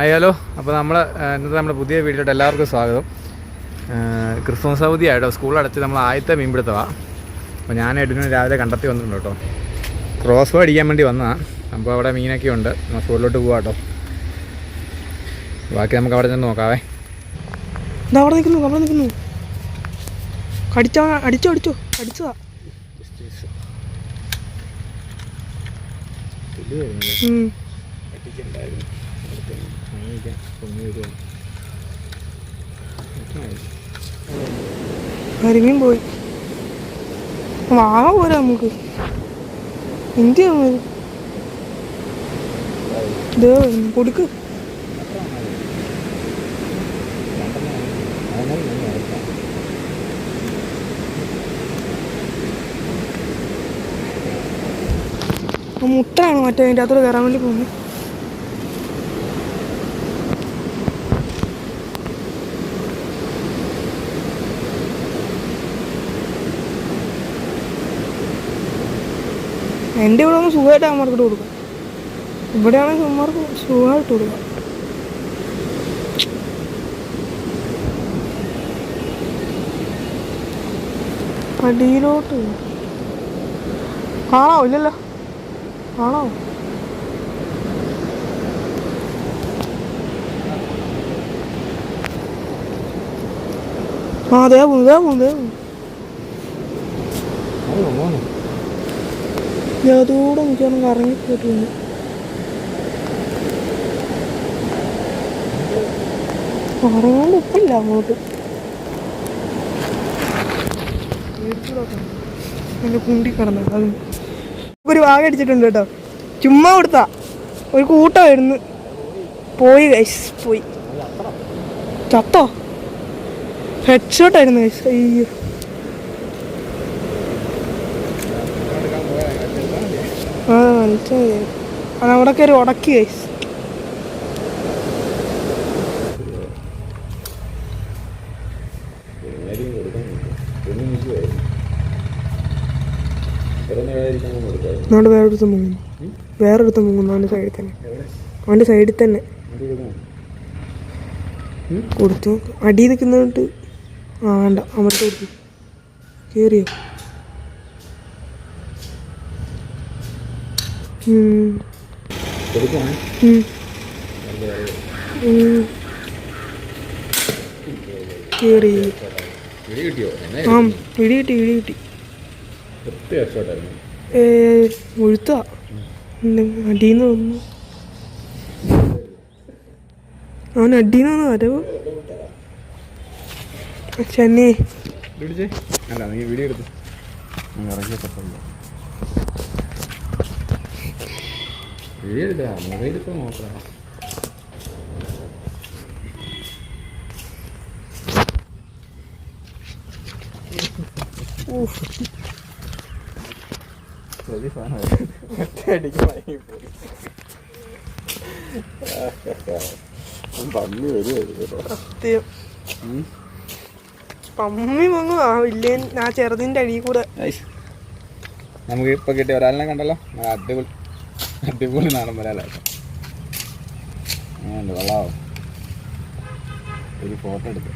ആയാലോ അപ്പോൾ നമ്മൾ ഇന്നത്തെ നമ്മുടെ പുതിയ വീഡിയോയിട്ട് എല്ലാവർക്കും സ്വാഗതം. ക്രിസ്മസ് അവധി ആയിട്ടോ? സ്കൂൾ അടച്ച് നമ്മൾ ആദ്യത്തെ മീൻപിടുത്തമാണ് അപ്പോൾ ഞാൻ എടുക്കുന്ന രാവിലെ കണ്ടെത്തി വന്നിട്ടുണ്ട് കേട്ടോ. ക്രോസ് ബോ അടിക്കാൻ വേണ്ടി വന്നതാണ് അപ്പോൾ അവിടെ മീനൊക്കെ ഉണ്ട്. നമ്മൾ സ്കൂളിലോട്ട് പോവാം കേട്ടോ. ബാക്കി നമുക്ക് അവിടെ നിന്ന് നോക്കാവേ. അവിടെ നിൽക്കുന്നു അവിടെ നിൽക്കുന്നു. കടിച്ചോ അടിച്ചോ അടിച്ചോ. അടിച്ചതാ. ഉം. കരിമീൻ പോയി വാങ്ങാൻ പോരാ നമുക്ക് വരുന്നു. കൊടുക്ക് മുട്ടയാണ് മറ്റേ അതിന്റെ അകത്തോട് കയറാൻ വേണ്ടി പോകുന്നത് എന്റെ ഇവിടെ ഒന്ന് സുഖമായിട്ട് അമ്മമാർക്ക് ഇട്ട് കൊടുക്കാം. ഇവിടെയാണെങ്കിൽ അമ്മമാർക്ക് സുഖമായിട്ട് കൊടുക്കാം. അടിയിലോട്ട് ആണോ ഇല്ലല്ലോ. ആണോ ആ അതേ പോകുന്നു ഇതേ പോകുന്നു ഇതേ പോകുന്നു അതൂടെ മിക്കവാറും കറങ്ങി പോയിട്ടുണ്ട് ഇറങ്ങാണ്ട് ഉപ്പില്ല അങ്ങോട്ട്. എന്റെ കുണ്ടി അത് ഒരു വാഗ അടിച്ചിട്ടുണ്ട് കേട്ടോ. ചുമ്മാ കൊടുത്താ. ഒരു കൂട്ടമായിരുന്നു പോയി ഗൈസ് പോയി. ചത്തോ? ഹെഡ് കൈസ് അയ്യോ. മനസ്സിലായി അത് അവിടെ കയറി ഉടക്കി ഗൈസ് അതുകൊണ്ട് വേറെ അടുത്ത് മുങ്ങുന്നു. വേറെ അടുത്ത് മുങ്ങുന്നു അവന്റെ സൈഡിൽ തന്നെ. അവന്റെ സൈഡിൽ തന്നെ. കൊടുത്തു. അടി നിൽക്കുന്നോണ്ട് ആ വേണ്ട. അവിടെ കൊടുത്തു കയറിയോ ഇടി കിട്ടി ഇടി അവൻ അടിന്ന് വന്നു വരവ് ചെന്നൈ അല്ല നീ വീഡിയോ എടുത്തു ഇറങ്ങിയ വീഡിയോ മൊബൈൽ ഇപ്പോൾ നോക്കാം പന്നി വരുമായിരുന്നു പമ്മി മങ്ങു ആ വലിയ ആ ചെറുതിന്റെ അടിയിൽ കൂടെ നമുക്ക് ഇപ്പൊ കിട്ടിയ ഒരാളിനെ കണ്ടല്ലോ അടിപൊളി അടിപൊളി നാടൻ വരാലായിരുന്നു അങ്ങനെയുണ്ട് കൊള്ളാവോ. ഒരു ഫോട്ടോ എടുത്ത്.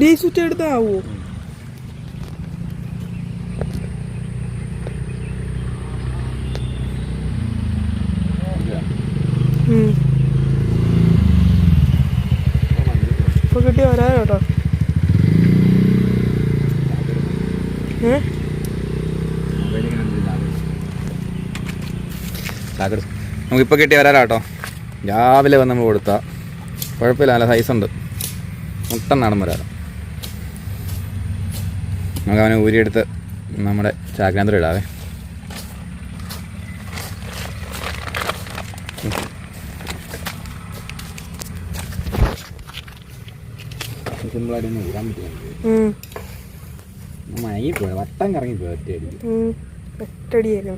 ഡി സ്വിച്ച് എടുത്താവോ ഇപ്പൊ കിട്ടിയ വരാൻ കേട്ടോ ഏ നമുക്കിപ്പോൾ കിട്ടിയ വരാലാട്ടോ രാവിലെ വന്ന് നമ്മൾ കൊടുത്താൽ കുഴപ്പമില്ല നല്ല സൈസ് ഉണ്ട്. മുട്ടൻ നാടൻ വരാല നമുക്ക് അവനെ ഊരിയെടുത്ത് നമ്മുടെ ചാക്കാന്തരം ഇടാവേ. സിമ്പിളായിട്ട് ഒന്ന് ഊരാൻ പറ്റും ഉം. പോയ വട്ടം കറങ്ങിപ്പോയി ഒറ്റയടിക്ക്. ഉം. ഒറ്റടിയായിരുന്നു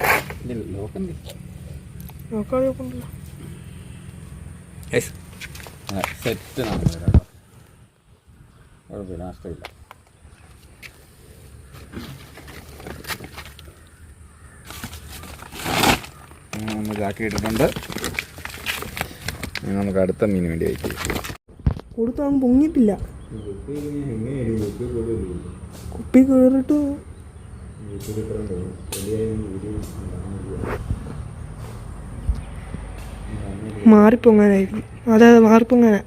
സെറ്റ് കുഴപ്പമില്ല നഷ്ടമില്ല. ഒന്ന് ചാക്കി ഇട്ടിട്ടുണ്ട്. ഇനി നമുക്ക് അടുത്ത മീൻ വേണ്ടി ചെയ്യാം. കൊടുത്തൊന്നും പൊങ്ങിയിട്ടില്ല. കുപ്പി കയറിട്ട് മാറിപ്പൊങ്ങാനായിരിക്കും. അതെ അതെ മാറിപ്പൊങ്ങാനാ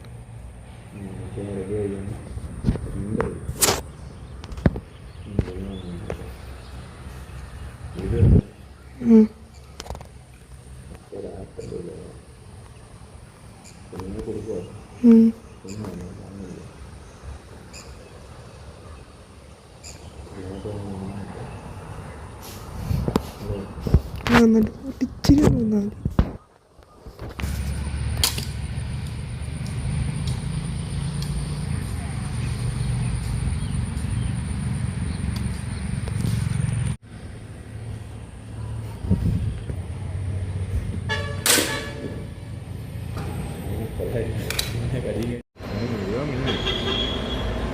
ഇച്ചിരി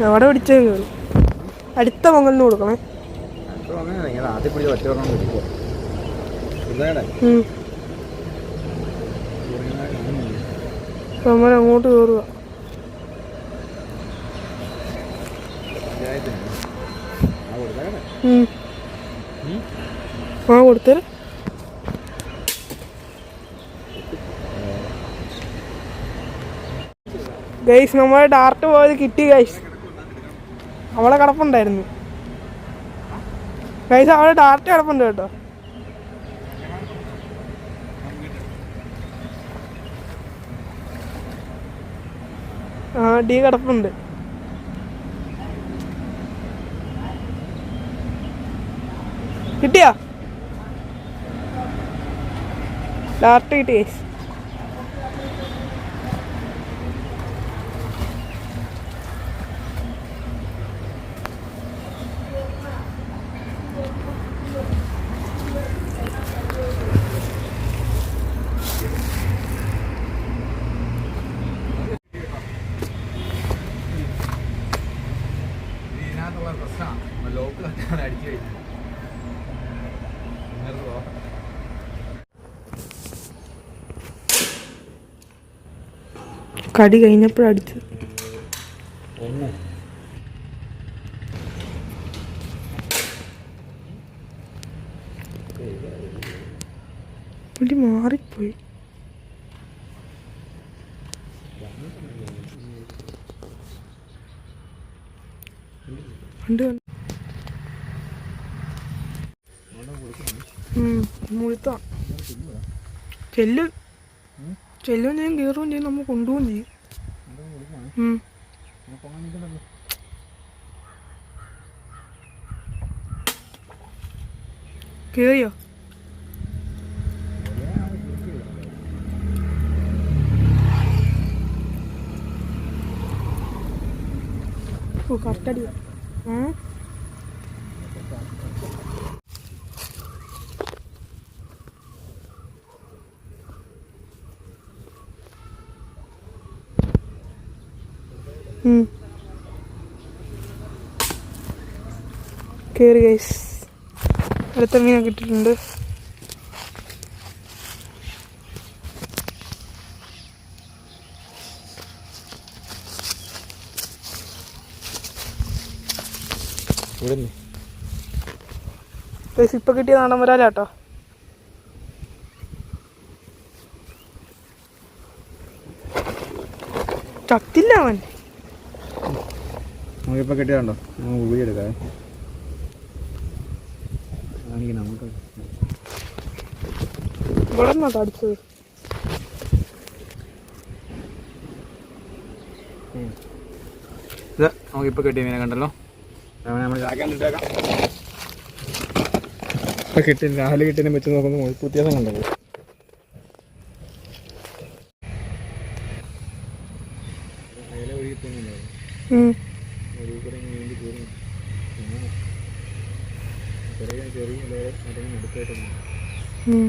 എവിടെ പിടിച്ചത് അടുത്ത പൊങ്കലിന് കൊടുക്കണേ. നമ്മൾ അങ്ങോട്ട് കയറുക. ആ കൊടുത്തേ. ഗൈസ് നമ്മളെ ഡാർട്ട് പോയത് കിട്ടി ഗൈസ്. അവളെ കിടപ്പുണ്ടായിരുന്നു. ഗൈസ് അവളെ ഡാർട്ട് കിടപ്പുണ്ട് കേട്ടോ. ആ ഡി കിടപ്പുണ്ട്. കിട്ടിയോ? ഡാർട്ട് കിട്ടി ഗൈസ് ലോക്ക് അടിച്ചു കഴിഞ്ഞു. കടി കഴിഞ്ഞപ്പോഴടിച്ചു ഒന്ന്. പുള്ളി മാറിപ്പോയി. കണ്ടു ഉം, ചെല്ലു ചെല്ലും. ചെല്ലുകയും ചെയ്യും കയറുകയും ചെയ്യും നമ്മൾ കൊണ്ടുപോകും ചെയ്യും. ഉം. കേറിയോ? ഓ കറക്റ്റടി ആ കയറി ഗൈസ് അടുത്ത മീനൊക്കെ ഇട്ടിട്ടുണ്ട്. ഇവിടെ ഗൈസ് ഇപ്പൊ കിട്ടിയ നാടൻ വരാലാട്ടോ. ചത്തില്ല അവൻ. നമുക്കിപ്പോൾ കിട്ടിയതുണ്ടോ നമുക്ക് വീഡിയോ എടുക്കാം. കാണിക്കണം നമുക്ക്. ഇവിടെ ഇത് നമുക്കിപ്പോൾ കിട്ടിയ മീനെ കണ്ടല്ലോ. നമ്മൾ ഇപ്പം കിട്ടി രാവിലെ കിട്ടിയതിനെ വെച്ച് നോക്കുമ്പോൾ വ്യത്യാസം കണ്ടല്ലോ ഉം.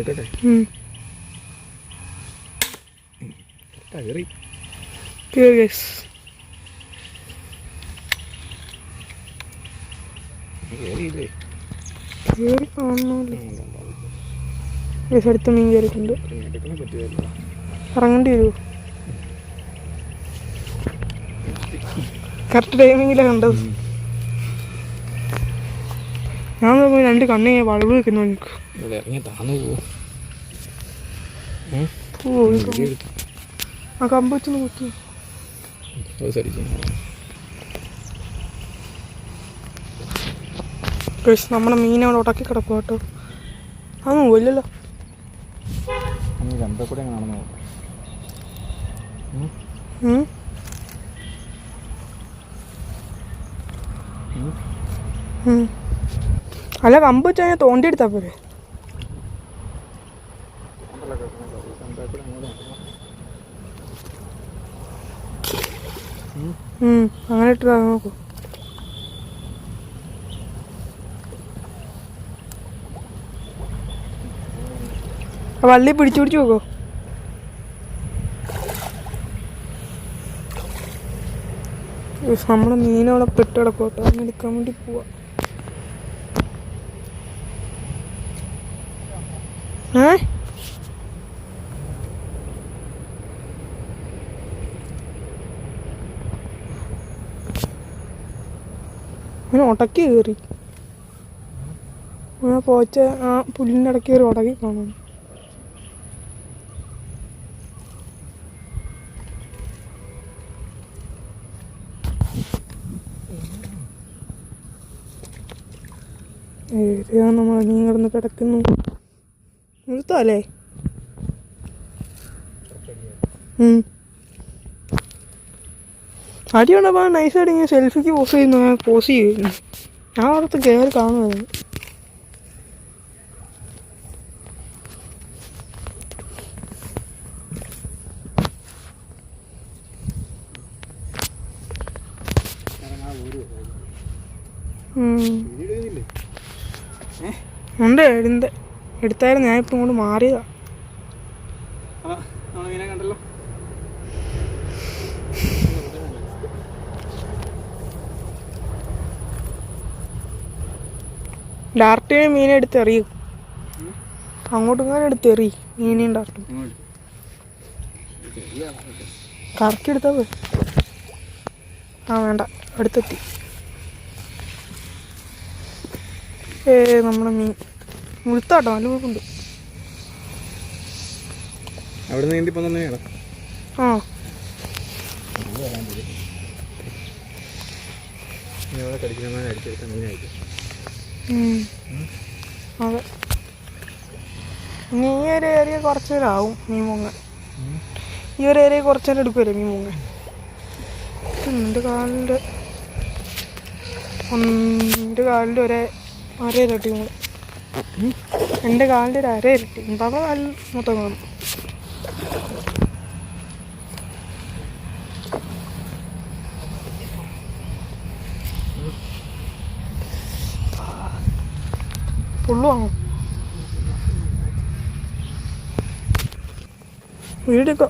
എടുക്കട്ടെ. കയറി. കയറിയില്ലേ? അടുത്ത മീൻ കയറിയിട്ടുണ്ട്. ഇറങ്ങേണ്ടി വരുമോ കറക്റ്റ് ടൈമിങ്ങിലാണ് കണ്ടത്. ഞാൻ നോക്കുമ്പോൾ രണ്ട് കണ്ണിങ്ങനെ വളവ് വെക്കുന്നു എനിക്ക്. ഇവിടെ ഇറങ്ങി താന്നു പോവും ആ കമ്പ് വെച്ചൊന്ന് കുത്തി ഗൈസ് നമ്മുടെ മീൻ അവിടെ ഉടക്കി കിടക്കും കേട്ടോ. നോക്കാം ഉം. ഉം. അല്ല കമ്പ് വെച്ചാൽ ഞാൻ തോണ്ടി എടുത്താ പോരെ? അങ്ങനെ ഇട്ട് നോക്കൂ. വള്ളി പിടിച്ചു പിടിച്ചു നോക്കോ. നമ്മുടെ മീനവിടെ പെട്ട് കിടക്കോട്ടോ അങ്ങനെ എടുക്കാൻ വേണ്ടി പോവാ. ഏ? അങ്ങനെ ഉടക്കി കയറി. ആ പോച്ച ആ പുല്ലിന്റെ ഇടയ്ക്ക് കയറി ഉടക്കി കാണുന്നു ഏരിയ നമ്മൾ മീൻ കിടന്ന് കിടക്കുന്നു? നിർത്താല്ലേ? അടി നൈസ് നൈസായിട്ട് ഇങ്ങനെ സെൽഫിക്ക് പോസ് ചെയ്യുന്നു ഞാൻ പോസ് ചെയ്യുന്നു. ഞാൻ അവിടുത്തെ കയറി കാണുമായിരുന്നു. ഉണ്ട് എടുത്ത എടുത്തായിരുന്നു ഇപ്പം ഇങ്ങോട്ട് മാറിയതാ നമ്മളിങ്ങനെ കണ്ടല്ലോ ഡയറക്റ്റ് മീനെ എടുത്ത് എറിയും. അങ്ങോട്ടും ഇങ്ങനെ എടുത്ത് എറി മീനെയും ഡയറക്റ്റ്. കറക്കി എടുത്താ പോയി ആ വേണ്ട. അടുത്തെത്തി. ഏ നമ്മുടെ മീൻ. മുഴുത്താട്ടോ നല്ല അവിടെ നീന്തി പോന്നെയാണ് ആ. ഇവിടെ കടിക്കുന്ന അടിച്ചെടുത്ത മീനായിരിക്കും ഉം. അതെ. നീ ഒരു ഏരിയ കുറച്ച് നേരം ആവും മീൻ പൊങ്ങാൻ. ഈ ഒരു ഏരിയ കുറച്ച് നേരം എടുക്കുമല്ലേ മീൻ പൊങ്ങാൻ. എന്റെ കാലിന്റെ എന്റെ കാലിന്റെ ഒരേ അര ഇരട്ടി കൂടെ. എന്റെ കാലിന്റെ ഒരു അര ഇരട്ടി. കാലിൽ മൊത്തം കാണും. ഫുള്ള് വാങ്ങും വീടൊക്കെ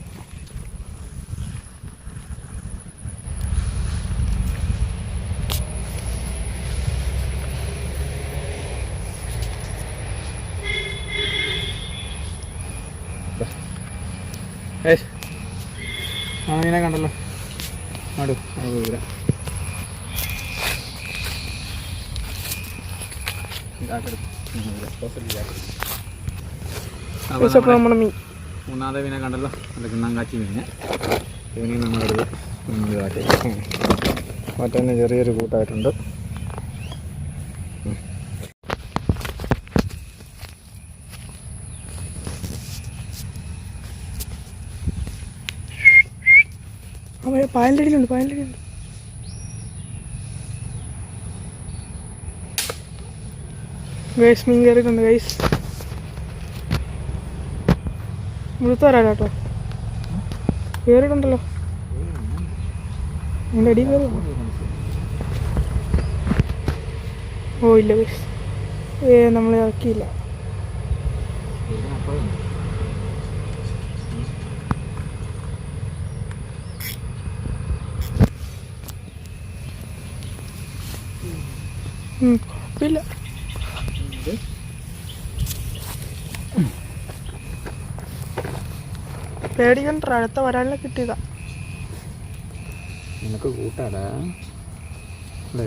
മീനെ കണ്ടല്ലോ. അടു അത് വരാം പൈസപ്പോൾ നമ്മുടെ മീൻ മൂന്നാമത്തെ മീനെ കണ്ടല്ലോ. നല്ല കിണ്ണാങ്കാച്ചി മീന്. ഇവനെ ഇതാക്കി മറ്റൊന്ന് ചെറിയൊരു കൂട്ടായിട്ടുണ്ട്. പായലടിയിലുണ്ട് പായലിന്റെ ഗൈസ് മീൻ കയറിയിട്ടുണ്ട് ഗൈസ് മുഴുത്ത വരാം കേട്ടോ. കയറിയിട്ടുണ്ടല്ലോ. എന്റെ അടി കയറി ഓ ഇല്ല ഗൈസ് ഏ നമ്മൾ ഇറക്കിയില്ല. ഉം, കുഴപ്പമില്ല പേടിക്കണ്ട അടുത്ത വരാനില്ല കിട്ടിയതാ. നിനക്ക് കൂട്ടാടാ. അല്ലേ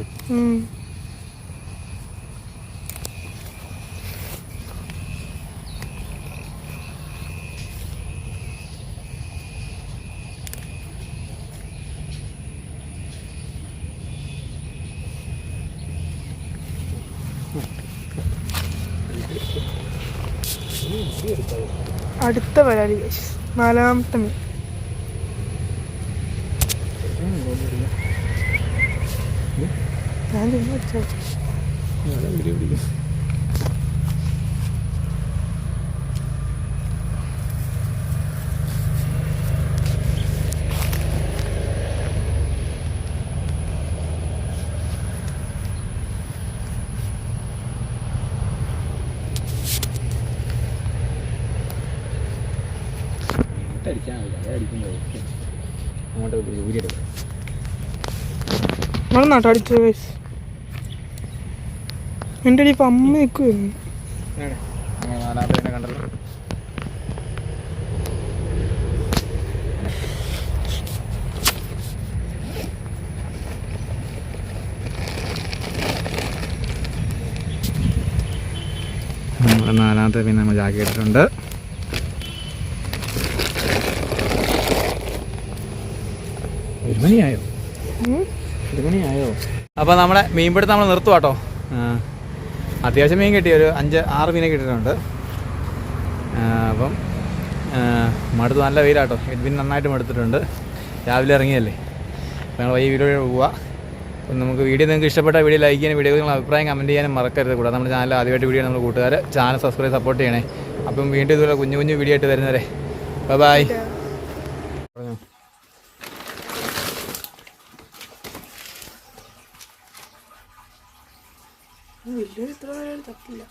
അടുത്ത വരാലി. നാലാമത്തെ മീൻ. ഞാൻ ചുമ്മാ വെച്ചോ. അങ്ങോട്ട് ഊരിയെടുക്കും നമ്മളെ നാട്ടടിച്ചു വയസ്സ് എന്റെ അടി ഇപ്പം അമ്മ നിൽക്കുമായിരുന്നു നാലാമത്തെ കണ്ടല്ലോ. നാലാമത്തെ പിന്നെ നമ്മൾ ജാക്കി ഇട്ടിട്ടുണ്ട്. മണിയായോ? ഒരു മണിയായോ അപ്പോൾ നമ്മുടെ മീൻപിടുത്തം നമ്മൾ നിർത്തുക കേട്ടോ അത്യാവശ്യം മീൻ കിട്ടി ഒരു അഞ്ച് ആറ് മീനെ കിട്ടിയിട്ടുണ്ട്. അപ്പം മടുത്ത് നല്ല വെയിലാട്ടോ. എഡ്വിൻ നന്നായിട്ട് മടുത്തിട്ടുണ്ട്. രാവിലെ ഇറങ്ങിയല്ലേ? അപ്പോൾ ഞങ്ങൾ വൈകി വീഡിയോ പോവുക അപ്പം നമുക്ക് വീഡിയോ നിങ്ങൾക്ക് ഇഷ്ടപ്പെട്ട വീഡിയോ ലൈക്ക് ചെയ്യാനും വീഡിയോ നിങ്ങൾ അഭിപ്രായം കമന്റ് ചെയ്യാനും മറക്കരുത്. കൂടാതെ നമ്മുടെ ചാനൽ ആദ്യമായിട്ട് വീഡിയോ നമ്മൾ കൂട്ടുകാർ ചാനൽ സബ്സ്ക്രൈബ് സപ്പോർട്ട് ചെയ്യണേ. അപ്പം വീണ്ടും ഇതുപോലെ കുഞ്ഞു കുഞ്ഞു വീഡിയോ ആയിട്ട് വരുന്നവരെ. Bye Yo le traeré el tranquila.